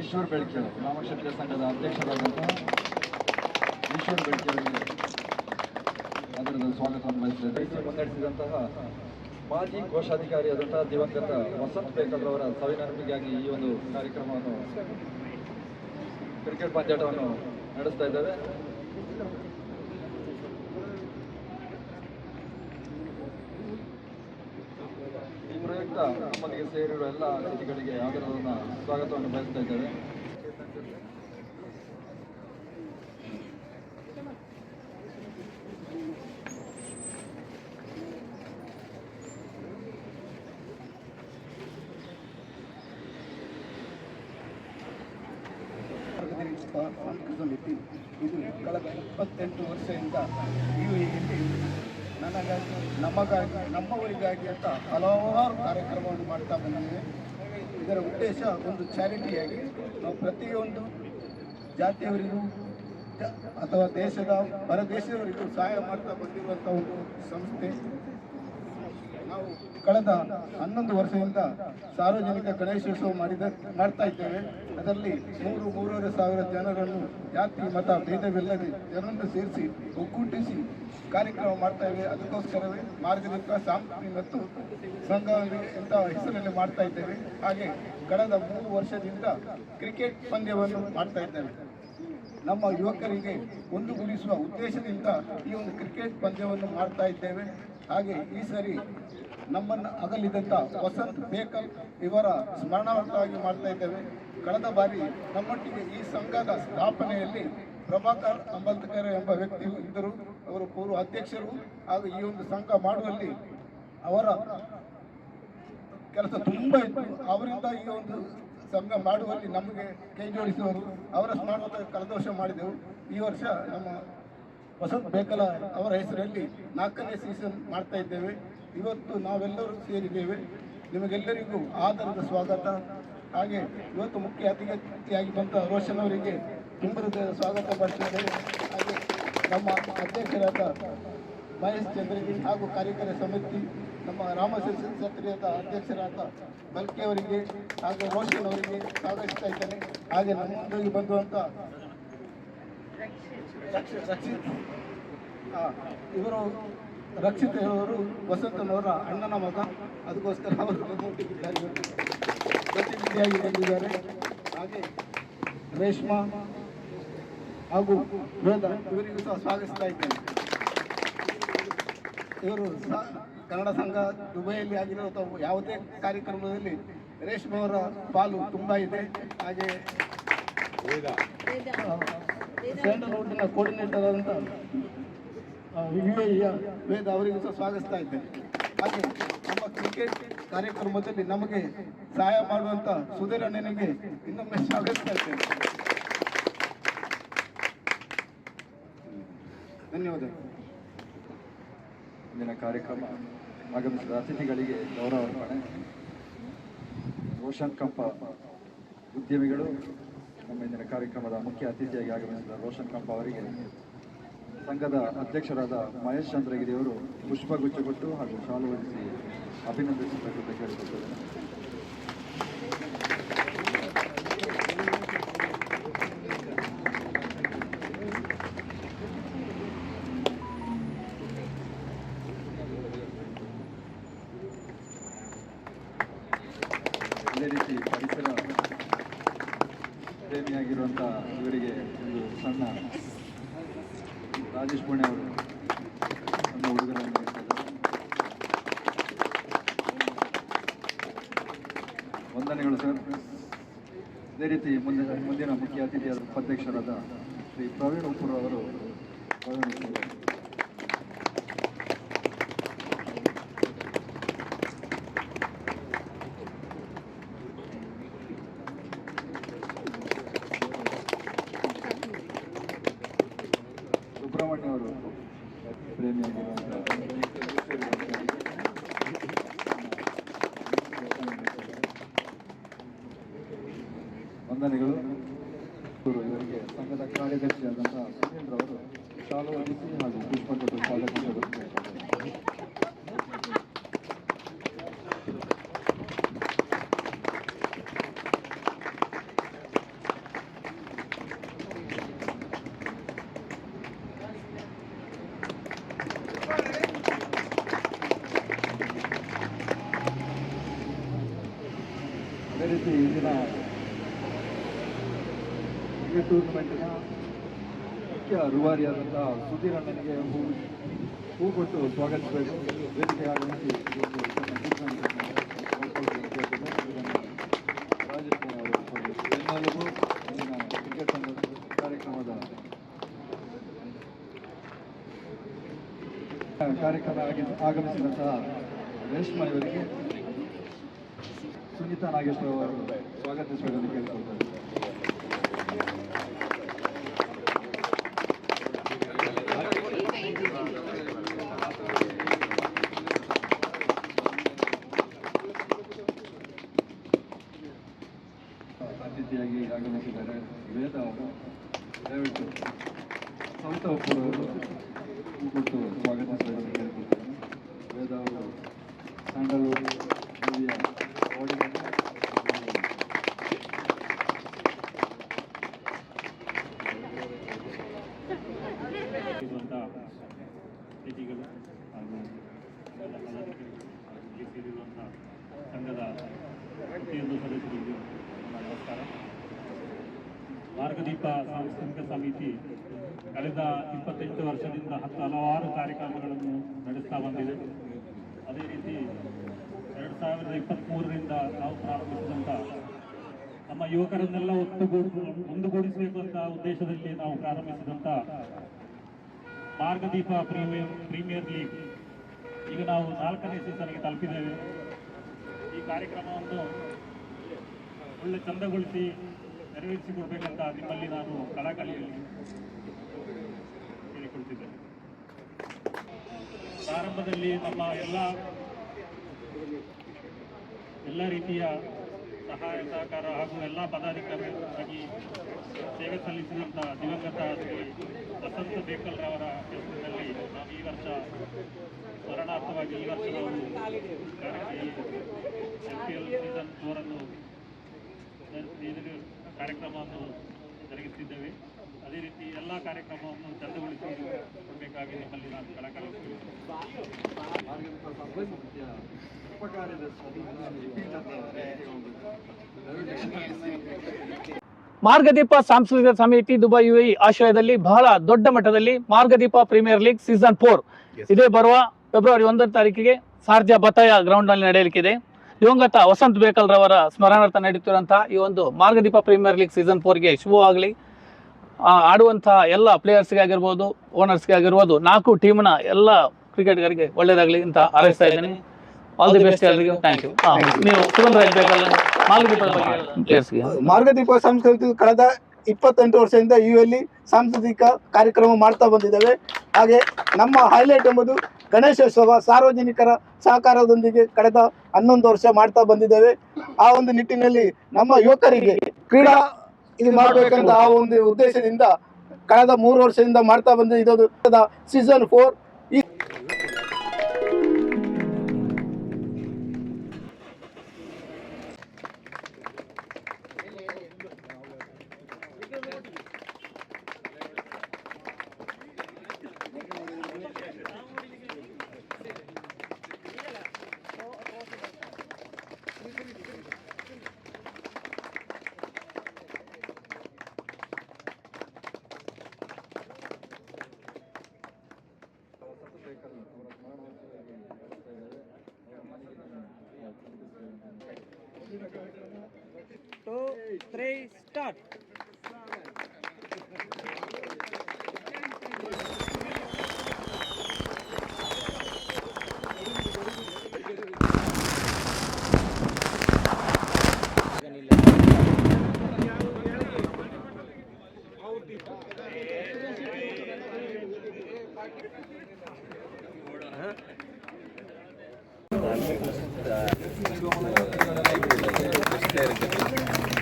ಈಶ್ವರ್ ಬೆಳಕೆ ರಾಮಕ್ಷೇತ್ರ ಸಂಘದ ಅಧ್ಯಕ್ಷರಾದಂತಹ ಈಶ್ವರ್ ಬೆಳಕೆ ಅವರಿಗೆ ಅದರದ ಸ್ವಾಗತವನ್ನು ಬಯಸಿದೆ ಮುನ್ನಡೆಸಿದಂತಹ ಮಾಜಿ ಕೋಶಾಧಿಕಾರಿಯಾದಂತಹ ದಿವಂಗತ ವಸಂತ್ ಬೇಕಲ್ರವರ ಅವರ ಸಾವಿನ ನೆನಪಿಗಾಗಿ ಈ ಒಂದು ಕಾರ್ಯಕ್ರಮವನ್ನು ಕ್ರಿಕೆಟ್ ಪಂದ್ಯಾಟವನ್ನು ನಡೆಸ್ತಾ ಇದ್ದೇವೆ. ಈ ನಮ್ಮಲ್ಲಿಗೆ ಸೇರಿರುವ ಎಲ್ಲ ಅತಿಥಿಗಳಿಗೆ ಆದರವನ್ನು ಸ್ವಾಗತವನ್ನು ಬಯಸ್ತಾ ಇದ್ದೇವೆ. ಇದು ಕಳೆದ ಇಪ್ಪತ್ತೆಂಟು ವರ್ಷದಿಂದ ಇಲ್ಲಿ ನನಗಾಗಿ, ನಮಗಾಗಿ, ನಮ್ಮವರಿಗಾಗಿ ಅಂತ ಹಲವಾರು ಕಾರ್ಯಕ್ರಮವನ್ನು ಮಾಡ್ತಾ ಬಂದಿದ್ದೇವೆ ಇದರ ಉದ್ದೇಶ ಒಂದು ಚಾರಿಟಿಯಾಗಿ ನಾವು ಪ್ರತಿಯೊಂದು ಜಾತಿಯವರಿಗೂ ಅಥವಾ ದೇಶದ ಹೊರ ದೇಶದವರಿಗೂ ಸಹಾಯ ಮಾಡ್ತಾ ಬಂದಿರುವಂಥ ಒಂದು ಸಂಸ್ಥೆ. ಕಳೆದ ಹನ್ನೊಂದು ವರ್ಷದಿಂದ ಸಾರ್ವಜನಿಕ ಗಣೇಶೋತ್ಸವ ಮಾಡಿದ ಮಾಡ್ತಾ ಇದ್ದೇವೆ. ಅದರಲ್ಲಿ ಮೂರು, ಮೂರುವರೆ ಸಾವಿರ ಜನರನ್ನು ಜಾತಿ, ಮತ, ಭೇದವಿಲ್ಲದೆ ಜನರನ್ನು ಸೇರಿಸಿ ಒಗ್ಗೂಟಿಸಿ ಕಾರ್ಯಕ್ರಮ ಮಾಡ್ತಾ ಇದ್ದೇವೆ. ಅದಕ್ಕೋಸ್ಕರವೇ ಮಾರ್ಗದರ್ಶಕ ಸಾಂಸ್ಕೃತಿ ಮತ್ತು ಸಂಘ ಅಂತ ಹೆಸರಲ್ಲಿ ಮಾಡ್ತಾ ಇದ್ದೇವೆ. ಹಾಗೆ ಕಳೆದ ಮೂರು ವರ್ಷದಿಂದ ಕ್ರಿಕೆಟ್ ಪಂದ್ಯವನ್ನು ಮಾಡ್ತಾ ಇದ್ದೇವೆ. ನಮ್ಮ ಯುವಕರಿಗೆ ಒಂದುಗೂಡಿಸುವ ಉದ್ದೇಶದಿಂದ ಈ ಒಂದು ಕ್ರಿಕೆಟ್ ಪಂದ್ಯವನ್ನು ಮಾಡ್ತಾ ಇದ್ದೇವೆ. ಹಾಗೆ ಈ ಸರಿ ನಮ್ಮನ್ನು ಅಗಲಿದಂಥ ವಸಂತ್ ಬೇಕಲ್ ಇವರ ಸ್ಮರಣಾರ್ಥವಾಗಿ ಮಾಡ್ತಾ ಇದ್ದೇವೆ. ಕಳೆದ ಬಾರಿ ನಮ್ಮೊಟ್ಟಿಗೆ ಈ ಸಂಘದ ಸ್ಥಾಪನೆಯಲ್ಲಿ ಪ್ರಭಾಕರ್ ಅಂಬಲ್ಕರ್ ಎಂಬ ವ್ಯಕ್ತಿ ಇದ್ದರು. ಅವರು ಪೂರ್ವ ಅಧ್ಯಕ್ಷರು. ಹಾಗೂ ಈ ಒಂದು ಸಂಘ ಮಾಡುವಲ್ಲಿ ಅವರ ಕೆಲಸ ತುಂಬ ಇತ್ತು. ಅವರಿಂದ ಈ ಒಂದು ಸಂಘ ಮಾಡುವಲ್ಲಿ ನಮಗೆ ಕೈ ಜೋಡಿಸುವರು. ಅವರ ಸ್ಮರಣದ ಕಳೆದ ಮಾಡಿದೆವು. ಈ ವರ್ಷ ನಮ್ಮ ವಸಂತ್ ಬೇಕಲ ಅವರ ಹೆಸರಲ್ಲಿ ನಾಲ್ಕನೇ ಸೀಸನ್ ಮಾಡ್ತಾ ಇದ್ದೇವೆ. ಇವತ್ತು ನಾವೆಲ್ಲರೂ ಸೇರಿದ್ದೇವೆ. ನಿಮಗೆಲ್ಲರಿಗೂ ಆಧಾರದ ಸ್ವಾಗತ. ಹಾಗೆ ಇವತ್ತು ಮುಖ್ಯ ಅತಿಥಿಯಾಗಿ ಬಂದ ರೋಷನ್ ಅವರಿಗೆ ತುಂಬ ಹೃದಯದ ಸ್ವಾಗತ ಬರ್ತೇವೆ ಹಾಗೆ ನಮ್ಮ ಅಧ್ಯಕ್ಷರಾದ ಮಹೇಶ್ ಚಂದ್ರಗಿ ಹಾಗೂ ಕಾರ್ಯಕಾರಿ ಸಮಿತಿ, ನಮ್ಮ ರಾಮಶೇಷ ಕ್ಷತ್ರಿಯದ ಅಧ್ಯಕ್ಷರಾದ ಬಲ್ಕೆ ಅವರಿಗೆ ಹಾಗೂ ರೋಷನ್ ಅವರಿಗೆ ಸ್ವಾಗತಿಸ್ತಾ ಇದ್ದೇನೆ ಹಾಗೆ ನಮ್ಮೊಂದಿಗೆ ಬಂದುವಂಥ ರಕ್ಷಿತ್ ಇವರು ರಕ್ಷಿತ್ ಹೇಳುವರು ವಸಂತನವರ ಅಣ್ಣನ ಮಗ. ಅದಕ್ಕೋಸ್ಕರ ಅವರು. ಪ್ರತಿನಿಧಿಯಾಗಿ ಬಂದಿದ್ದಾರೆ. ಹಾಗೆ ರೇಷ್ಮಾ ಹಾಗೂ ವೇದ ಇವರಿಗೂ ಸಹ ಸ್ವಾಗತಿಸ್ತಾ ಇದ್ದೇನೆ. ಇವರು ಸಹ ಕನ್ನಡ ಸಂಘ ದುಬೈಯಲ್ಲಿ ಆಗಿರುವಂಥ ಯಾವುದೇ ಕಾರ್ಯಕ್ರಮದಲ್ಲಿ ರೇಷ್ಮೆ ಅವರ ಪಾಲು ತುಂಬ ಇದೆ. ಹಾಗೆ ಸ್ಯಾಂಡಲ್ವುಡ್ನ ಕೋರ್ಡಿನೇಟರ್ ಅಂತ ಯು ವೇದ ಅವರಿಗೂ ಸಹ ಸ್ವಾಗತಿಸ್ತಾ ಇದ್ದೇನೆ. ಹಾಗೆ ನಮ್ಮ ಕ್ರಿಕೆಟ್ ಕಾರ್ಯಕ್ರಮದಲ್ಲಿ ನಮಗೆ ಸಹಾಯ ಮಾಡುವಂಥ ಸುಧೀರ್ ಅಣ್ಣನಿಗೆ ಇನ್ನೊಮ್ಮೆ ಸ್ವಾಗತಿಸ್ತಾ ಇದ್ದೇನೆ. ಧನ್ಯವಾದಗಳು ಇಂದಿನ ಕಾರ್ಯಕ್ರಮ ಆಗಮಿಸಿದ ಅತಿಥಿಗಳಿಗೆ ಗೌರವ ಅರ್ಪಣೆ. ರೋಷನ್ ಕಂಪ ಉದ್ಯಮಿಗಳು ನಮ್ಮ ಇಂದಿನ ಕಾರ್ಯಕ್ರಮದ ಮುಖ್ಯ ಅತಿಥಿಯಾಗಿ ಆಗಮಿಸಿದ ರೋಷನ್ ಕಂಪ ಅವರಿಗೆ ಸಂಘದ ಅಧ್ಯಕ್ಷರಾದ ಮಹೇಶ್ ಚಂದ್ರಗಿರಿ ಅವರು ಪುಷ್ಪಗುಚ್ಛ ಕೊಟ್ಟು ಹಾಗೂ ಶಾಲು ಹೊರಿಸಿ ಅಭಿನಂದಿಸಬೇಕು ಇದೇ ರೀತಿ ಪರಿಸರ ಪ್ರೇಮಿಯಾಗಿರುವಂಥ ಇವರಿಗೆ ಒಂದು ಸಣ್ಣ ರಾಜೇಶ್ ಪುಣೆ ಅವರು ನಮ್ಮ ನೀಡ್ತಿದ್ದಾರೆ. ವಂದನೆಗಳು ಸರ್ ಅದೇ ರೀತಿ ಮುಂದಿನ ಮುಂದಿನ ಮುಖ್ಯ ಅತಿಥಿಯಾದ ಉಪಾಧ್ಯಕ್ಷರಾದ ಶ್ರೀ ಪ್ರವೀಣ್ ಉಪ್ಪುರ ಅವರು ಅವರು ವಂದನೆಗಳು ಇವರು ಇವರಿಗೆ ಸಂಘದ ಕಾರ್ಯದರ್ಶಿಯಾದಂತಹ ಸುರೇಂದ್ರ ಅವರು ಶಾಲು ಹೊದಿಸಿ ಹಾಗೂ ರೀತಿ ಇಂದಿನ ಕ್ರಿಕೆಟ್ ಟೂರ್ನಮೆಂಟಿನ ಮುಖ್ಯ ರೂವಾರಿಯಾದಂತಹ ಸುಧೀರ್ ಹೂ ಹೂ ಕೊಟ್ಟು ಸ್ವಾಗತಿಸಬೇಕು. ವೇದಿಕೆ ಆಗಮಿಸಿ ಎಲ್ಲರಿಗೂ ಕಾರ್ಯಕ್ರಮದ ಕಾರ್ಯಕ್ರಮ ಆಗಿ- ಆಗಮಿಸಿದಂತಹ ರೇಷ್ಮ ಇವರಿಗೆ ಸುನೀತಾ ನಾಗೇಶ್ವರ ಅವರು ಸ್ವಾಗತಿಸಬೇಕೆಂದು ಕೇಳಿಕೊಳ್ತಾರೆ ಅತಿಥಿಯಾಗಿ ಆಗಮಿಸಿದ್ದಾರೆ ವೇದ ಅವರು ದಯವಿಟ್ಟು ಸ್ವಂತ ಒಪ್ಪುವರು ಕೊಟ್ಟು ಸ್ವಾಗತಿಸಬೇಕೆಂದು ಕೇಳಿಕೊಳ್ತಾರೆ ವೇದ ಅವರು ಸ್ಯಾಂಡಲ್ವುಡ್ ಮೂವಿಯ ಆಡಿಯನ್ಸ್ ಇರುವಂಥ ಅತಿಥಿಗಳು ಹಾಗೂ ಎಲ್ಲ ಪದಾಧಿಕಾರಿಗಳು ಹಾಗೂ ಇಲ್ಲಿ ಸೇರಿರುವಂಥ ಸಂಘದ ಪ್ರತಿಯೊಂದು ಸದಸ್ಯರಿಗೂ ನನ್ನ ನಮಸ್ಕಾರ ಮಾರ್ಗದೀಪ ಸಾಂಸ್ಕೃತಿಕ ಸಮಿತಿ ಕಳೆದ ಇಪ್ಪತ್ತೆಂಟು ವರ್ಷದಿಂದ ಹತ್ತು ಹಲವಾರು ಕಾರ್ಯಕ್ರಮಗಳನ್ನು ನಡೆಸ್ತಾ ಬಂದಿದೆ. ಅದೇ ರೀತಿ ಎರಡು ಸಾವಿರದ ಇಪ್ಪತ್ತ್ಮೂರರಿಂದ ನಾವು ಪ್ರಾರಂಭಿಸಿದಂಥ ನಮ್ಮ ಯುವಕರನ್ನೆಲ್ಲ ಒಟ್ಟುಗೂಡು ಒಂದುಗೂಡಿಸಬೇಕು ಅಂತ ಉದ್ದೇಶದಲ್ಲಿ ನಾವು ಪ್ರಾರಂಭಿಸಿದಂಥ ಮಾರ್ಗದೀಪ ಪ್ರೀಮಿಯರ್ ಪ್ರೀಮಿಯರ್ ಲೀಗ್ ಈಗ ನಾವು ನಾಲ್ಕನೇ ಸೀಸನ್ಗೆ ತಲುಪಿದ್ದೇವೆ. ಈ ಕಾರ್ಯಕ್ರಮವನ್ನು ಒಳ್ಳೆ ಚಂದಗೊಳಿಸಿ ನೆರವೇರಿಸಿಕೊಡ್ಬೇಕಂತ ನಿಮ್ಮಲ್ಲಿ ನಾನು ಕಳಕಳಿಯಲ್ಲಿ ಕೇಳಿಕೊಳ್ತಿದ್ದೇನೆ. ಪ್ರಾರಂಭದಲ್ಲಿ ನಮ್ಮ ಎಲ್ಲ ಎಲ್ಲ ರೀತಿಯ ಸಹಾಯ, ಸಹಕಾರ ಹಾಗೂ ಎಲ್ಲ ಪದಾಧಿಕಾರಿಗಳಾಗಿ ಸೇವೆ ಸಲ್ಲಿಸಿದಂಥ ದಿವಂಗತ ಶ್ರೀ ವಸಂತ ಬೇಕಲ್ರವರ ಹೆಸರಿನಲ್ಲಿ ನಾವು ಈ ವರ್ಷ ಸ್ಮರಣಾರ್ಥವಾಗಿ ಈ ವರ್ಷ ನಾವು ಎಲ್ ಪಿ ಎಲ್ ಸೀಸನ್ ಫೋರನ್ನು ಕಾರ್ಯಕ್ರಮವನ್ನು ಜರುಗಿಸಿದ್ದೇವೆ. ಅದೇ ರೀತಿ ಎಲ್ಲ ಕಾರ್ಯಕ್ರಮವನ್ನು ಚಂದಗೊಳಿಸಿ ಕೊಡಬೇಕಾಗಿ ನಿಮ್ಮಲ್ಲಿ ನಾನು ಕಳಕಳಿ ಮಾರ್ಗದೀಪ ಸಾಂಸ್ಕೃತಿಕ ಸಮಿತಿ ದುಬೈ ಯುಎಇ ಆಶ್ರಯದಲ್ಲಿ ಬಹಳ ದೊಡ್ಡ ಮಟ್ಟದಲ್ಲಿ Margadeepa premier league season four. ಇದೇ ಬರುವ ಫೆಬ್ರವರಿ ಒಂದನೇ ತಾರೀಕಿಗೆ ಸಾರ್ಜಾ ಬತಾಯ ಗ್ರೌಂಡ್ನಲ್ಲಿ ನಡೆಯಲಿಕ್ಕಿದೆ. ದಿವಂಗತ ವಸಂತ್ ಬೇಕಲ್ ರವರ ಸ್ಮರಣಾರ್ಥ ನಡೆಯುತ್ತಿರುವಂತಹ ಈ ಒಂದು ಮಾರ್ಗದೀಪ ಪ್ರೀಮಿಯರ್ ಲೀಗ್ ಸೀಸನ್ ಫೋರ್ಗೆ ಶುಭವಾಗಲಿ ಆಡುವಂತಹ ಎಲ್ಲ ಪ್ಲೇಯರ್ಸ್ಗೆ ಆಗಿರ್ಬೋದು ಓನರ್ಸ್ಗೆ ಆಗಿರ್ಬೋದು ನಾಲ್ಕು ಟೀಮ್ನ ಎಲ್ಲ ಕ್ರಿಕೆಟ್ಗರಿಗೆ ಒಳ್ಳೆಯದಾಗಲಿ ಅಂತ ಹಾರೈಸ್ತಾ ಇದ್ದೇನೆ. ಆಲ್ ದಿ ಬೆಸ್ಟ್ ಎಲ್ಲರಿಗೂ ಥ್ಯಾಂಕ್ ಯು ನೀವು ಸುಗಂಧ ಮಾರ್ಗದೀಪ ಮಾರ್ಗದೀಪ ಸಂಸ್ಕೃತಿ ಕಳೆದ ಇಪ್ಪತ್ತೆಂಟು ವರ್ಷದಿಂದ ಯು ಸಾಂಸ್ಕೃತಿಕ ಕಾರ್ಯಕ್ರಮ ಮಾಡ್ತಾ ಬಂದಿದ್ದೇವೆ. ಹಾಗೆ ನಮ್ಮ ಹೈಲೈಟ್ ಎಂಬುದು ಗಣೇಶೋತ್ಸವ ಸಾರ್ವಜನಿಕರ ಸಹಕಾರದೊಂದಿಗೆ ಕಳೆದ ಹನ್ನೊಂದು ವರ್ಷ ಮಾಡ್ತಾ ಬಂದಿದ್ದೇವೆ. ಆ ಒಂದು ನಿಟ್ಟಿನಲ್ಲಿ ನಮ್ಮ ಯುವಕರಿಗೆ ಕ್ರೀಡಾ ಇದು ಮಾಡಬೇಕಂತ ಆ ಒಂದು ಉದ್ದೇಶದಿಂದ ಕಳೆದ ಮೂರು ವರ್ಷದಿಂದ ಮಾಡ್ತಾ ಬಂದ ಇದೊಂದು season four. 3, start. Huh?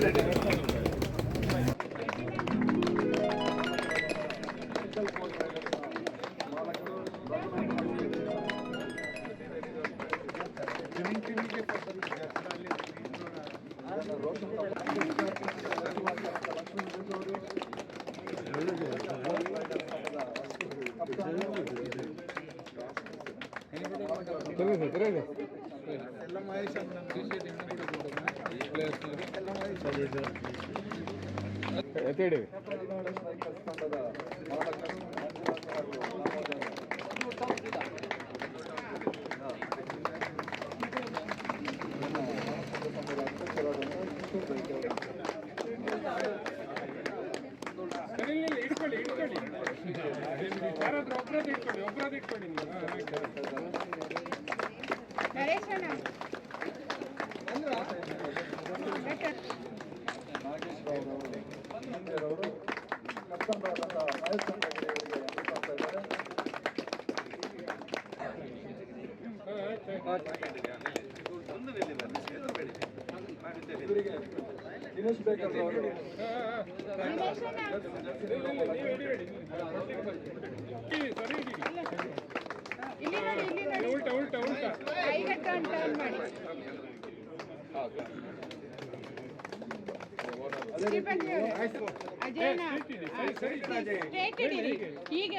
Gracias. ಅವರು. ಇಟ್ಕೊಳ್ಳಿ ಇಟ್ಕೊಳ್ಳಿ ಯಾರಾದ್ರೂ ಒಬ್ರದ್ದು ಇಟ್ಕೊಳ್ಳಿ ಒಬ್ರದ್ದು ಇಟ್ಕೊಳ್ಳಿ ನೀವು ಹಾ, ಆಯ್ತು. ನಾಗೇಶ್ ರಾವ್ ಅವರು ಸಂಜಯರವರು ಕರ್ತಂಡರಾದಂತಹ ಮಹೇಶ್ ಸಂಘಟನೆಯವರಿಗೆ ಅನುಸ್ಮರಿಸ್ತಾ ಇದ್ದಾರೆ ಇವರಿಗೆ ದಿನೇಶ್ ಬೇಕರ್ ಅವರು ಈ, ಸರಿ ಇಡಿ. ಇಲ್ಲಿ ನೋಡಿ ಇಲ್ಲಿ ಟರ್ನ್ ಹೀಗೆ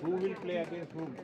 Who will play against whom?